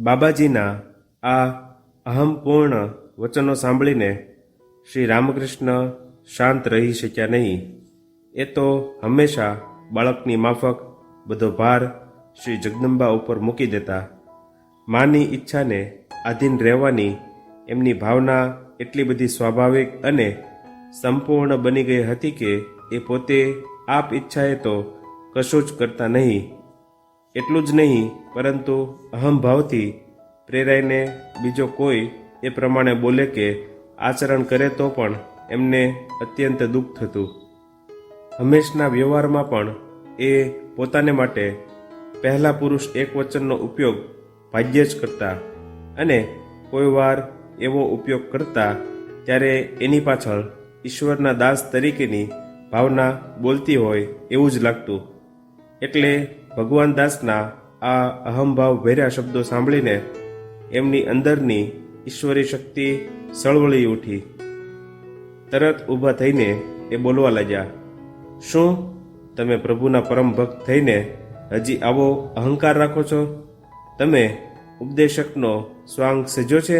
બાબાજીના આ અહમપૂર્ણ વચનો સાંભળીને શ્રી રામકૃષ્ણ શાંત રહી શક્યા નહીં. એ તો હંમેશા બાળકની માફક બધો ભાર શ્રી જગદંબા ઉપર મૂકી દેતા. માની ઈચ્છાને આધીન રહેવાની એમની ભાવના એટલી બધી સ્વાભાવિક અને સંપૂર્ણ બની ગઈ હતી કે એ પોતે આપ ઈચ્છાએ તો કશું જ કરતા નહીં. એટલું જ નહીં, પરંતુ અહમભાવથી પ્રેરાઈને બીજો કોઈ એ પ્રમાણે બોલે કે આચરણ કરે તો પણ એમને અત્યંત દુઃખ થતું. હંમેશના વ્યવહારમાં પણ એ પોતાને માટે પહેલા પુરુષ એક વચનનો ઉપયોગ ભાગ્યે જ કરતા અને કોઈ વાર એવો ઉપયોગ કરતા ત્યારે એની પાછળ ઈશ્વરના દાસ તરીકેની ભાવના બોલતી હોય એવું જ લાગતું. એટલે ભગવાન દાસના આ અહમભાવ ભેર્યા શબ્દો સાંભળીને એમની અંદરની ઈશ્વરી શક્તિ સળવળી ઉઠી. તરત ઊભા થઈને એ બોલવા લાગ્યા, શું તમે પ્રભુના પરમ ભક્ત થઈને હજી આવો અહંકાર રાખો છો? તમે ઉપદેશકનો સ્વાંગ સજો છે?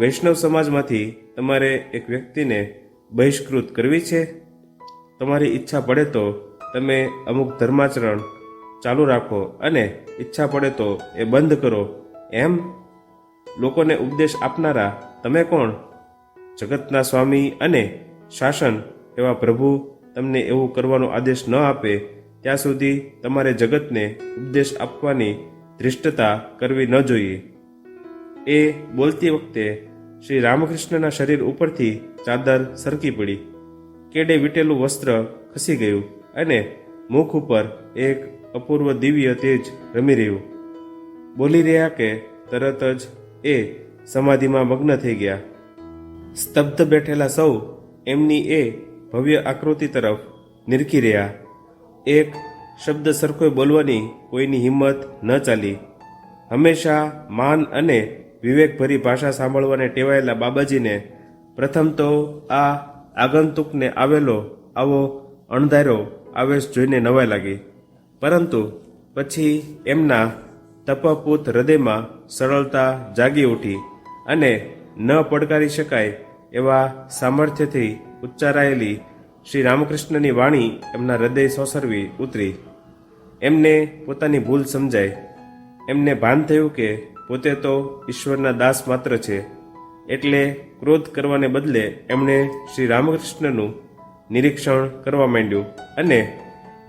વૈષ્ણવ સમાજમાંથી તમારે એક વ્યક્તિને બહિષ્કૃત કરવી છે? તમારી ઈચ્છા પડે તો તમે અમુક ધર્માચરણ ચાલુ રાખો અને ઈચ્છા પડે તો એ બંધ કરો. એમ લોકોને ઉપદેશ આપનારા તમે કોણ? જગતના સ્વામી અને શાસન એવા પ્રભુ તમને એવું કરવાનો આદેશ ન આપે, ત્યાં સુધી તમારે જગતને ઉપદેશ આપવાની ધૃષ્ટતા કરવી ન જોઈએ. એ બોલતી વખતે શ્રી રામકૃષ્ણના શરીર ઉપરથી ચાદર સરકી પડી. કેડે વીટેલું વસ્ત્ર ખસી ગયું અને મુખ ઉપર એક અપૂર્વ દિવ્ય તેજ રમી રહ્યું. બોલી રહ્યા કે તરત જ એ સમાધિમાં મગ્ન થઈ ગયા. સ્તબ્ધ બેઠેલા સૌ એમની એ ભવ્ય આકૃતિ તરફ નિરખી રહ્યા. એક શબ્દ સરખો બોલવાની કોઈની હિંમત ન ચાલી. હંમેશા માન અને વિવેકભરી ભાષા સાંભળવાને ટેવાયેલા બાબાજીને પ્રથમ તો આ આગંતુકને આવેલો આવો અણધારો આવેશ જોઈને નવાઈ લાગી. પરંતુ પછી એમના તપપૂત હૃદયમાં સરળતા જાગી ઉઠી અને ન પડકારી શકાય એવા સામર્થ્યથી ઉચ્ચારાયેલી શ્રી રામકૃષ્ણની વાણી એમના હૃદય સોસરવી ઉતરી. એમને પોતાની ભૂલ સમજાય. એમને ભાન થયું કે પોતે તો ઈશ્વરના દાસ માત્ર છે. એટલે ક્રોધ કરવાને બદલે એમણે શ્રી રામકૃષ્ણનું નિરીક્ષણ કરવા માંડ્યું અને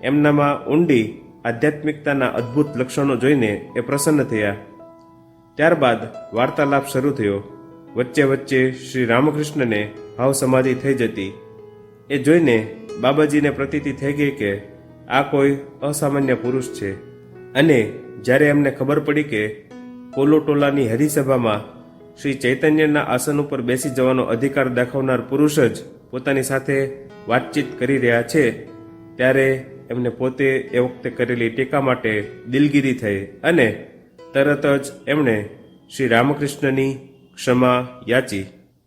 એમનામાં ઊંડી આધ્યાત્મિકતાના અદ્ભુત લક્ષણો જોઈને એ પ્રસન્ન થયા. ત્યારબાદ વાર્તાલાપ શરૂ થયો. વચ્ચે વચ્ચે શ્રી રામકૃષ્ણને ભાવ સમાધિ થઈ જતી. એ જોઈને બાબાજીને પ્રતીતિ થઈ ગઈ કે આ કોઈ અસામાન્ય પુરુષ છે. અને જ્યારે એમને ખબર પડી કે કોલોટોલાની હરિસભામાં શ્રી ચૈતન્યના આસન ઉપર બેસી જવાનો અધિકાર દાખવનાર પુરુષ જ પોતાની સાથે વાતચીત કરી રહ્યા છે, ત્યારે એમને પોતે એ વખતે કરેલી ટેકા માટે દિલગીરી થઈ અને તરત જ એમણે શ્રી રામકૃષ્ણની ક્ષમા યાચી.